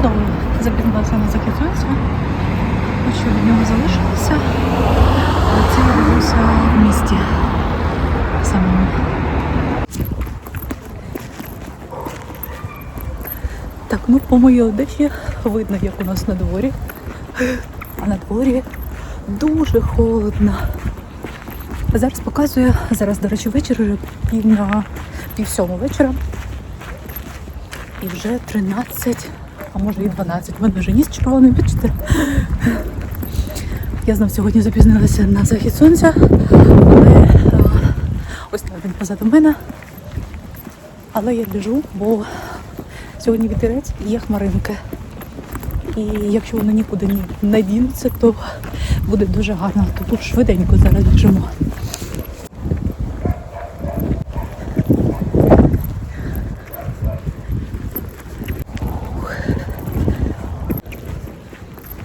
Знову запізнилася на захід сонця. Що від нього залишилося. Але це я дивлюся в місті самому. Так, ну по моїй одежі видно, як у нас на дворі. А на дворі дуже холодно. Зараз показую, зараз, до речі, вечір вже пів на пів сьому вечора. І вже 13, а може і 12. У мене вже ніс червоний, бачите. Я знов сьогодні запізнилася на захід сонця, але ось там він позаду мене. Але я біжу, бо сьогодні вітерець і є хмаринки. І якщо воно нікуди не надінеться, то буде дуже гарно. То тут швиденько зараз біжимо.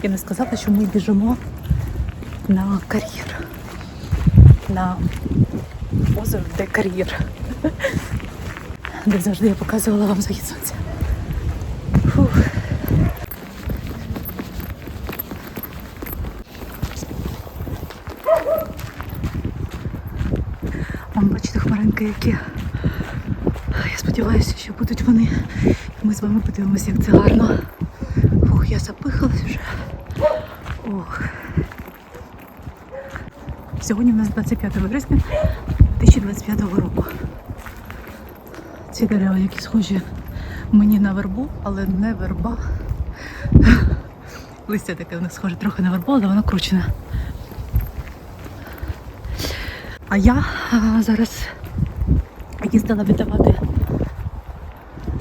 Я не сказала, що ми біжимо на кар'єр. На озеро, де кар'єр. Де завжди я показувала вам захід сонця. Фух. Вон, бачите, хмаринки які. Я сподіваюся, що будуть вони. Ми з вами подивимося, як це гарно. Я запихалась вже. Ох. Сьогодні у нас 25 вересня 2025 року. Ці дерева, які схожі мені на вербу, але не верба. Листя таке них схоже трохи на вербу, але воно кручене. А я а, зараз їздила віддавати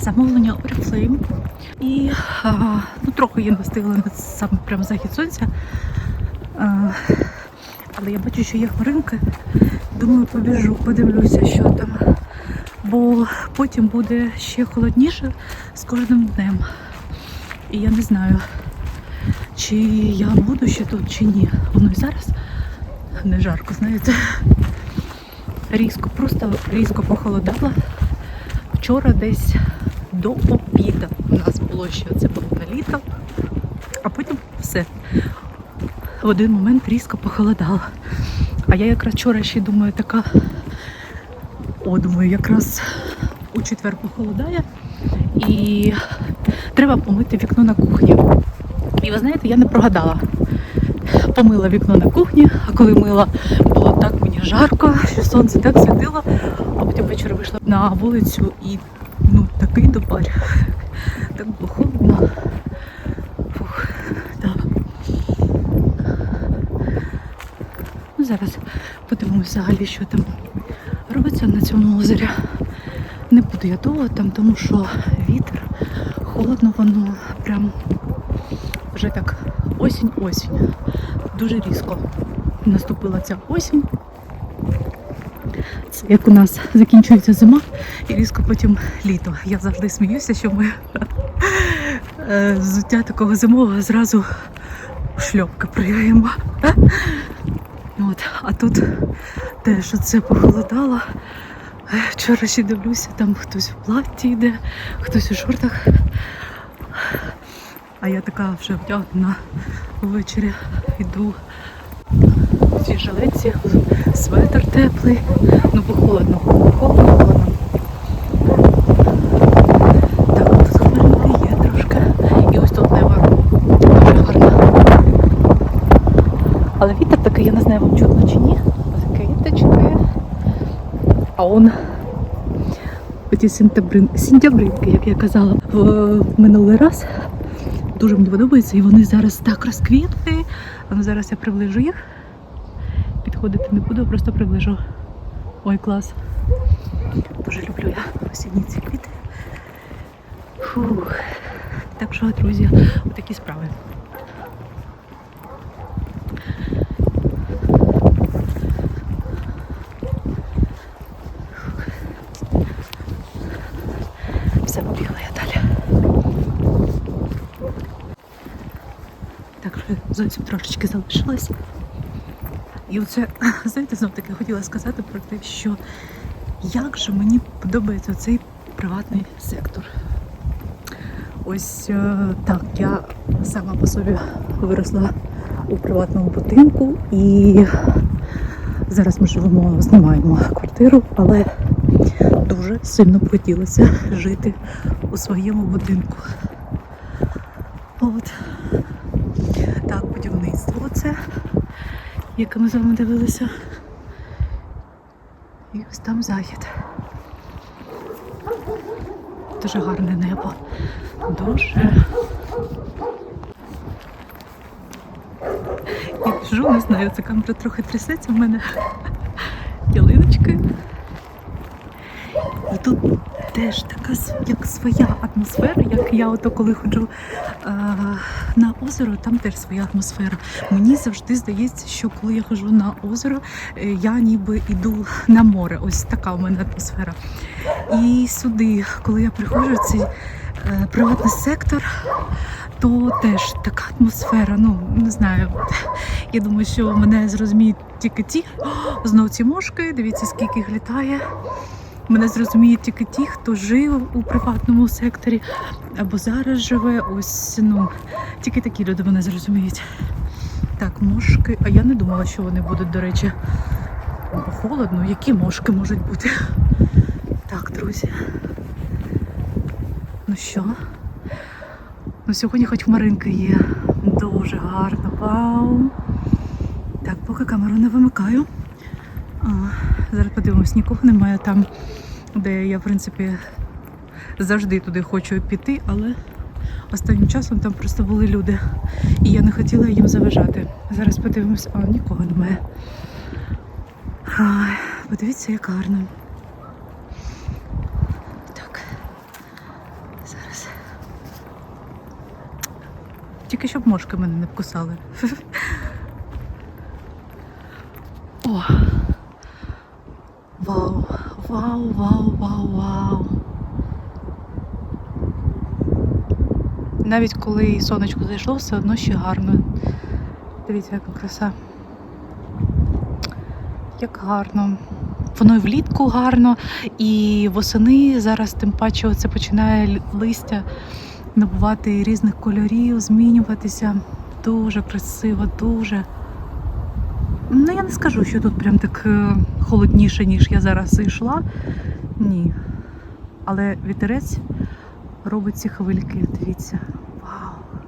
замовлення Oriflame. І а, трохи я не встигла на саме прямо захід сонця. А, але я бачу, що є хмаринки. Думаю, побіжу, подивлюся, що там. Бо потім буде ще холодніше з кожним днем. І я не знаю, чи я буду ще тут, чи ні. Воно і зараз не жарко, знаєте. Різко, просто різко похолодало. Вчора десь до обіду нас було ще це було на літо, а потім все. В один момент різко похолодало. А я якраз вчора ще думаю, така, о, думаю, якраз у четвер похолодає і треба помити вікно на кухні. І ви знаєте, я не прогадала. Помила вікно на кухні, а коли мила, було так мені жарко, що сонце так світило, а потім ввечері вийшла на вулицю і ну такий допар. Так було холодно. Фух, да. Ну, зараз подивимося взагалі, що там робиться на цьому озері. Не буду я довго там, тому що вітер, холодно воно прям вже так осінь-осінь. Дуже різко наступила ця осінь. Як у нас закінчується зима і різко потім літо. Я завжди сміюся, що ми е, взуття такого зимового зразу шльопки пригаємо. От, а тут те, що це похолодало. Е, Вчора ще дивлюся, там хтось в платі йде, хтось у шортах. А я така вже вдягнена ввечері йду в цій жилетці, светр теплий, ну бо холодно, холодно, холодно. Так, тут хмаринки є трошки. І ось тут нева дуже гарна. Але вітер такий, я не знаю, вам чутно чи ні. Такий тече. А он оці сентябрин, сентябринки, як я казала в минулий раз. Дуже мені подобається, і вони зараз так розквітли. Ну зараз я приближу їх. Підходити не буду, просто приближу. Ой, клас. Дуже люблю я осінні ці квіти. Фух. Так що, друзі, отакі справи. Все, побігла я далі. Так що зовсім трошечки залишилось. І оце, знаєте, знов таки хотіла сказати про те, що як же мені подобається цей приватний сектор. Ось е, так, я сама по собі виросла у приватному будинку і зараз ми живемо, знімаємо квартиру, але дуже сильно б хотілося жити у своєму будинку. От. Так, будівництво це, яке ми з вами дивилися. І ось там захід. Дуже гарне небо. Дуже. Я біжу, не знаю, це камера трохи трясеться в мене. Ялиночки. І тут теж така як своя атмосфера, як я ото коли ходжу е, на озеро, там теж своя атмосфера. Мені завжди здається, що коли я ходжу на озеро, е, я ніби йду на море. Ось така у мене атмосфера. І сюди, коли я приходжу, цей е, приватний сектор, то теж така атмосфера. Ну не знаю. Я думаю, що мене зрозуміють тільки ті. Знов ці мошки, дивіться, скільки їх літає. Мене зрозуміють тільки ті, хто жив у приватному секторі або зараз живе. Ось ну тільки такі люди мене зрозуміють. Так, мошки. А я не думала, що вони будуть, до речі, холодно. Які мошки можуть бути? Так, друзі. Ну що? Ну сьогодні хоч хмаринки є. Дуже гарно. Вау! Так, поки камеру не вимикаю. А, зараз подивимось, нікого немає там, де я, в принципі, завжди туди хочу піти, але останнім часом там просто були люди. І я не хотіла їм заважати. Зараз подивимось, а нікого немає. Ай, подивіться, як гарно. Так. Зараз. Тільки щоб мошки мене не вкусали. О! Вау, вау, вау, вау, вау. Навіть коли сонечко зайшло, все одно ще гарно. Дивіться, яка краса. Як гарно. Воно і влітку гарно, і восени зараз тим паче це починає листя набувати різних кольорів, змінюватися. Дуже красиво, дуже. Ну, я не скажу, що тут прям так е, холодніше, ніж я зараз зайшла. Ні. Але вітерець робить ці хвильки. Дивіться. Вау.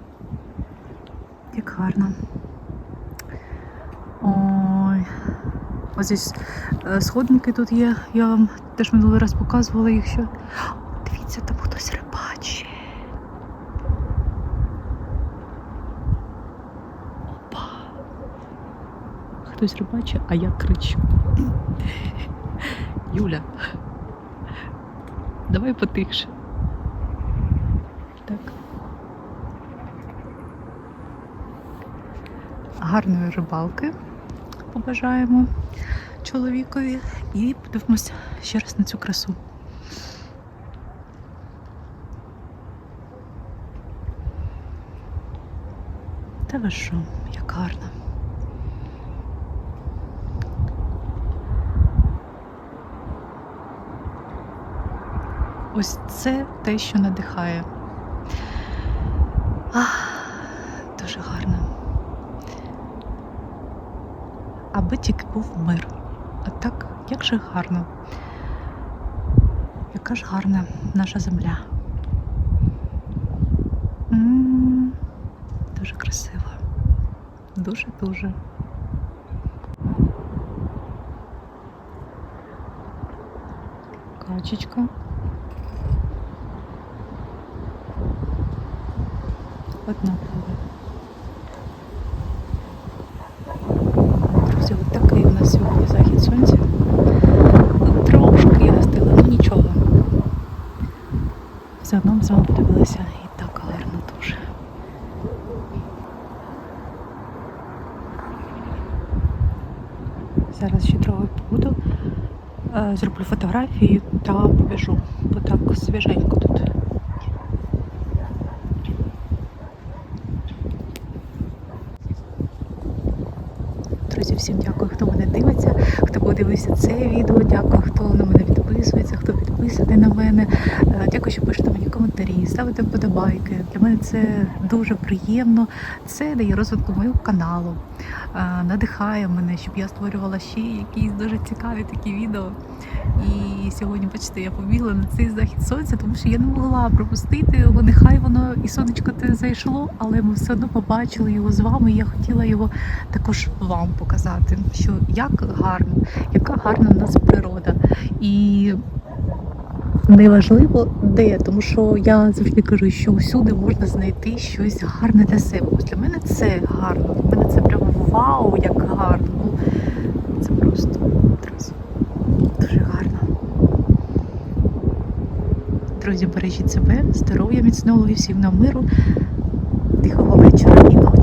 Як гарно. Ой. Ось ось е, сходинки тут є. Я вам теж минулий раз показувала їх що. Дивіться, там хтось рибачить. Хтось рибачить, а я кричу. Юля. Давай потихше. Так. Гарної рибалки побажаємо чоловікові і подивимося ще раз на цю красу. Та ви що, як гарно. Ось це те, що надихає. Ах, дуже гарно. Аби тільки був мир. А так, як же гарно. Яка ж гарна наша земля. М, Дуже красиво. Дуже-дуже. Качечка. Одна пливе. Друзі, от такий у нас сьогодні захід сонця. Трошки я гостила, ну нічого. Все одно ми з вами подивилися і так гарно дуже. Зараз ще трохи побуду, е, зроблю фотографії та побіжу, бо так свіженько тут. Друзі, всім дякую, хто мене дивиться, хто подивився це відео. Дякую, хто на мене підписується, хто підписаний на мене. Е, Дякую, що пишете мені коментарі, ставите вподобайки. Для мене це дуже приємно. Це дає розвитку моєго каналу, надихає мене, щоб я створювала ще якісь дуже цікаві такі відео. І сьогодні, бачите, я побігла на цей захід сонця, тому що я не могла пропустити його. Нехай воно і сонечко те зайшло, але ми все одно побачили його з вами. І я хотіла його також вам показати, що як гарно, яка гарна в нас природа. І неважливо де, тому що я завжди кажу, що усюди можна знайти щось гарне для себе. Для мене це гарно. Для мене це прямо вау, як гарно. Ну, Це просто друзі, дуже гарно. Друзі, бережіть себе, здоров'я міцного і всім нам миру, тихого вечора і.